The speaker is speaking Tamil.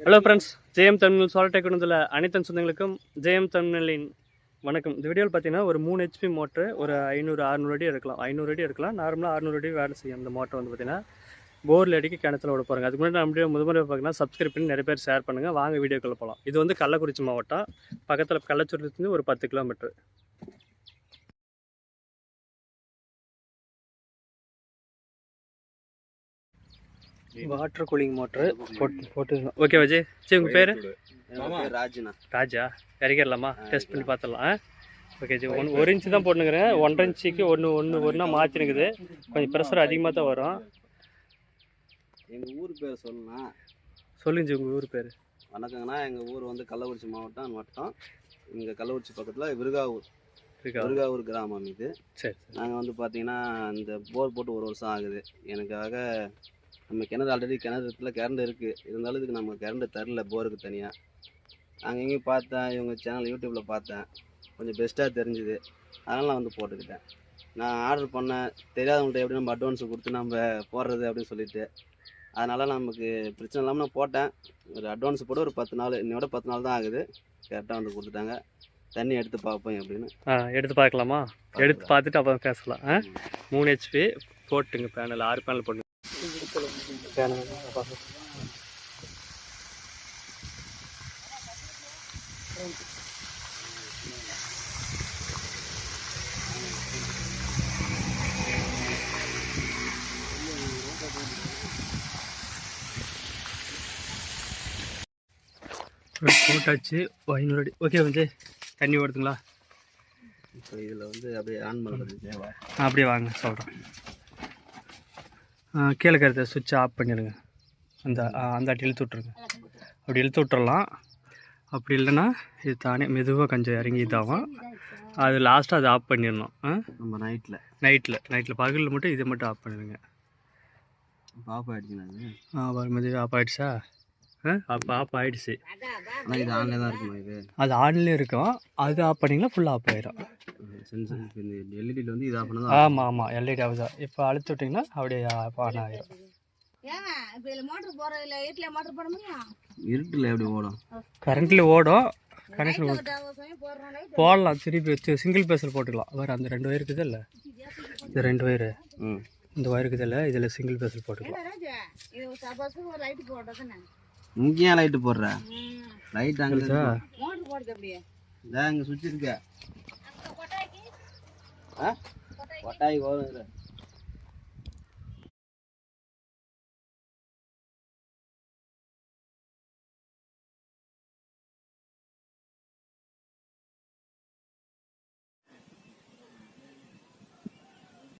ஹலோ ஃப்ரெண்ட்ஸ் ஜெயம் தமிழ் சோல்டெக் குணத்தில் அனைத்து சொந்தங்களுக்கும் ஜெயம் தமிழின் வணக்கம். இந்த வீடியோவில் பார்த்தீங்கன்னா ஒரு மூணு ஹெச்பி மோட்ரு ஒரு ஐநூறு அறுநூறு அடி எடுக்கலாம். ஐநூறு அடி எடுக்கலாம். நார்மலாக அறுநூறு அடி வேலை செய்யும் இந்த மோட்டர் வந்து பார்த்தீங்கன்னா போரில் அடிக்க கிணத்துல விட போகிறாங்க அதுக்கு முன்னாடி நம்ம முதல் பார்த்தீங்கன்னா சப்ஸ்கிரைப் பண்ணி நிறைய பேர் ஷேர் பண்ணுங்கள் வாங்க வீடியோக்குள்ளே போகலாம் இது வந்து கள்ளக்குறிச்சி மாவட்டம். பக்கத்தில் கள்ளச்சூர்லேருந்து ஒரு பத்து கிலோமீட்டர் வாட்டர் கூலிங் மோட்ரு போட்டு போட்டு ஓகே விஜய் சரி உங்கள் பேர்? ராஜுண்ணா ராஜா. இறக்கிடலாமா டெஸ்ட் பண்ணி பார்த்துடலாம் ஓகே ஜி ஒன் ஒரு இன்ச்சு தான் போட்டுனுக்கிறேன். ஒன்றரை இன்ச்சுக்கு ஒன்று ஒன்று ஒன்றா மாற்றினுக்குது. கொஞ்சம் ப்ரெஷர் அதிகமாக தான் வரும். எங்கள் ஊர் பேர் சொல்லலாம் சொல்லுங்க ஜி உங்கள் ஊர் பேர். வணக்கங்கண்ணா. எங்கள் ஊர் வந்து கள்ளக்குறிச்சி மாவட்டம் வட்டம். இங்கே கள்ளக்குறிச்சி பக்கத்தில் விருகாவூர். விருகாவூர். கிராமம் இது. நாங்கள் வந்து பார்த்தீங்கன்னா இந்த போர் போட்டு ஒரு வருஷம் ஆகுது. எனக்காக நம்ம கிணறு ஆல்ரெடி கிணறு இடத்துல கரண்ட் இருக்குது இருந்தாலும் இதுக்கு நம்ம கரண்ட் தரல போருக்கு தனியாக நாங்கள் எங்கேயும் பார்த்தேன் இவங்க சேனல் யூடியூப்பில் பார்த்தேன். கொஞ்சம் பெஸ்ட்டாக தெரிஞ்சுது. அதனால் நான் வந்து போட்டுக்கிட்டேன். நான் ஆர்டர் பண்ணேன் தெரியாதவங்கள்ட்ட எப்படி நம்ம அட்வான்ஸ் கொடுத்து நம்ம போடுறது அப்படின்னு சொல்லிட்டு அதனால் நமக்கு பிரச்சனை இல்லாமல் நான் போட்டேன். ஒரு அட்வான்ஸ் போட்டு ஒரு பத்து நாள் இன்னையோட பத்து நாள் தான் ஆகுது. கரெக்டாக வந்து கொடுத்துட்டாங்க. தண்ணி எடுத்து பார்ப்போம் அப்படின்னு. ஆ எடுத்து பார்க்கலாமா? எடுத்து பார்த்துட்டு அப்புறம் பேசலாம். ஆ? மூணு ஹெச்பி போட்டுங்க பேனல் ஆறு பேனல் போட்டுங்க. பேனல் போட்டாச்சு. ஐநூறு ஓகே விஜய் தண்ணி ஓடுதுங்களா? இப்போ இதில் வந்து அப்படியே ஆன் பண்ணுறது அப்படியே வாங்க சொல்கிறேன் கீழே இருக்கிறத சுவிட்சை ஆஃப் பண்ணிடுங்க. அந்த அந்த அட்டி இழுத்து விட்ருங்க அப்படி இழுத்து விட்டுறலாம். அப்படி இல்லைன்னா இது தானே மெதுவாக கொஞ்சம் இறங்கி இதாகும். அது லாஸ்ட்டாக அதை ஆஃப் பண்ணிடணும். நம்ம நைட்டில் நைட்டில் நைட்டில் பகலில் மட்டும் இதை மட்டும் ஆஃப் பண்ணிடுங்க. ஆஃப் ஆகிடுச்சுண்ணா ஆ மெதுவாக ஆஃப் ஆகிடுச்சா அப்போ ஆஃப் ஆகிடுச்சு ஆனால் இது ஆன்லேயே தான் இருக்குமா இது? அது ஆன்லேயே இருக்கும். அது ஆஃப் பண்ணிங்கன்னா ஃபுல்லாக ஆஃப் ஆயிடும் சென்சர் இந்த எல்இடியில் வந்து இது ஆஃப் பண்ணதான் ஆமாம் ஆமாம் எல்இடி ஆகுதா இப்போ அழுத்தி விட்டிங்கன்னா அப்படியே ஆஃப் ஆன் ஆகிடும் இருட்டில் எப்படி ஓடும்? கரண்ட்டில் ஓடும். Light போடலாம். திருப்பி வச்சு சிங்கிள் பேஸில் போட்டுக்கலாம். வேறு அந்த ரெண்டு ஒயர் இருக்குது இல்லை இந்த ரெண்டு ஒயரு ம். இந்த ஒயர் இருக்குது இல்லை இதில் சிங்கிள் பேஸில் போட்டுக்கலாம். இல்ல ராஜா இது சப்போஸ் ஒரு லைட் போடுறதுன்னு இங்கே ஏன் லைட்டு போடுற லைட் அங்கே இங்கே சுவிட்ச் இருக்க. கொட்டாய்க்கு ஆ? கொட்டாய் வரும்